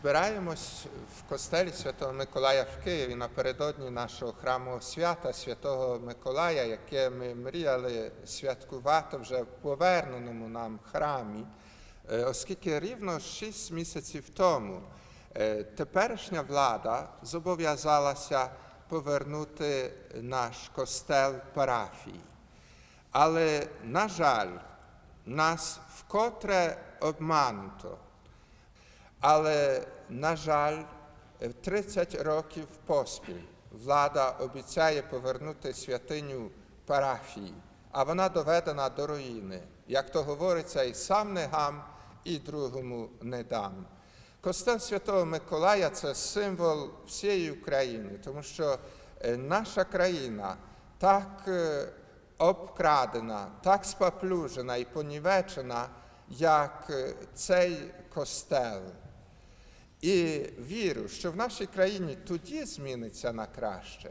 Збираємось в костелі Святого Миколая в Києві напередодні нашого храмового свята Святого Миколая, яке ми мріяли святкувати вже в поверненому нам храмі, Е, оскільки рівно шість місяців тому е, теперішня влада зобов'язалася повернути наш костел парафії. Але, на жаль, нас вкотре обмануто. Але, на жаль, е, 30 років поспіль влада обіцяє повернути святиню парафії, а вона доведена до руїни. Як то говориться, і сам не гам, і другому не дам. Костел Святого Миколая це символ всієї України, тому що е, наша країна так е, обкрадена, так споплюжена і понівечена, як е, цей костел. І вірю, що в нашій країні тоді зміниться на краще,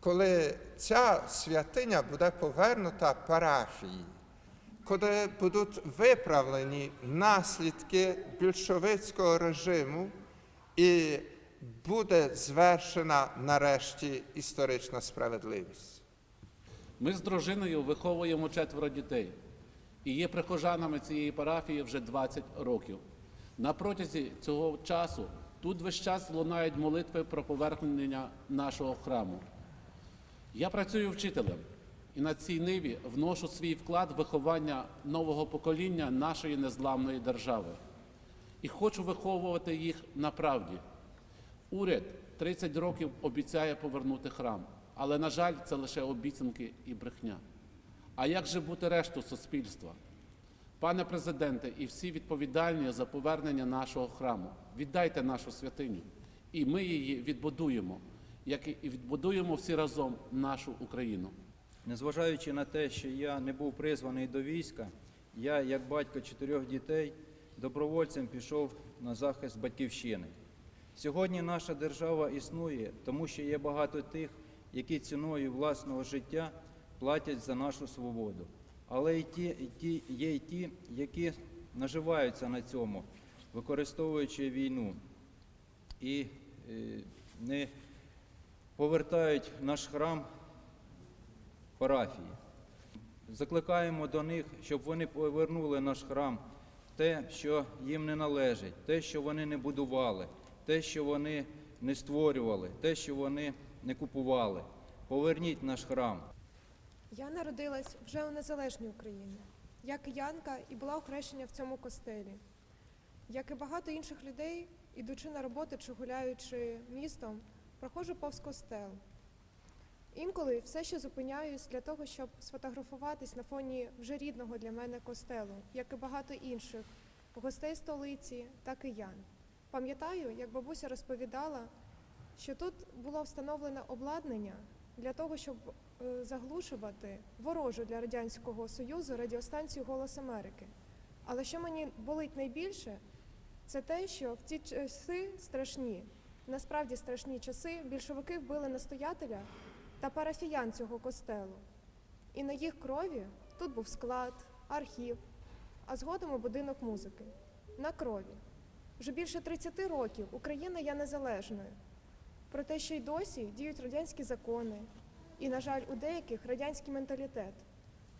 коли ця святиня буде повернута парафії, коли будуть виправлені наслідки більшовицького режиму і буде звершена нарешті історична справедливість. Ми з дружиною виховуємо четверо дітей і є прихожанами цієї парафії вже 20 років. На протязі цього часу тут весь час лунають молитви про повернення нашого храму. Я працюю вчителем і на цій ниві вношу свій вклад в виховання нового покоління нашої незламної держави. І хочу виховувати їх на правді. Уряд 30 років обіцяє повернути храм, але, на жаль, це лише обіцянки і брехня. А як же бути решту суспільства? Пане президенте, і всі відповідальні за повернення нашого храму, віддайте нашу святиню, і ми її відбудуємо, як і відбудуємо всі разом нашу Україну. Незважаючи на те, що я не був призваний до війська, я, як батько чотирьох дітей, добровольцем пішов на захист батьківщини. Сьогодні наша держава існує, тому що є багато тих, які ціною власного життя платять за нашу свободу. Але і ті, і ті, є й ті, які наживаються на цьому, використовуючи війну і е, не повертають наш храм парафії. Закликаємо до них, щоб вони повернули наш храм те, що їм не належить, те, що вони не будували, те, що вони не створювали, те, що вони не купували. Поверніть наш храм. Я народилась вже у незалежній Україні, як киянка і була охрещена в цьому костелі. Як і багато інших людей, ідучи на роботу чи гуляючи містом, проходжу повз костел. Інколи все ще зупиняюсь для того, щоб сфотографуватись на фоні вже рідного для мене костелу, як і багато інших гостей столиці та киян. Пам'ятаю, як бабуся розповідала, що тут було встановлене обладнання для того, щоб е, заглушувати ворожу для Радянського Союзу радіостанцію Голос Америки. Але що мені болить найбільше, це те, що в ці часи страшні, насправді страшні часи, більшовики вбили настоятеля та парафіян цього костелу. І на їх крові тут був склад, архів, а згодом і будинок музики. На крові. Вже більше 30 років Україна є незалежною. Проте ще й досі діють радянські закони, і, на жаль, у деяких радянський менталітет.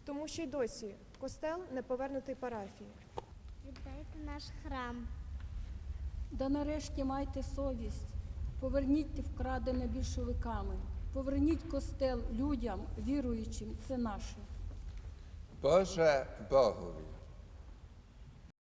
Тому що й досі костел не повернутий парафії. Віддайте наш храм. Да нарешті майте совість, поверніть вкрадене більшовиками, поверніть костел людям, віруючим, це наше. Боже Богові,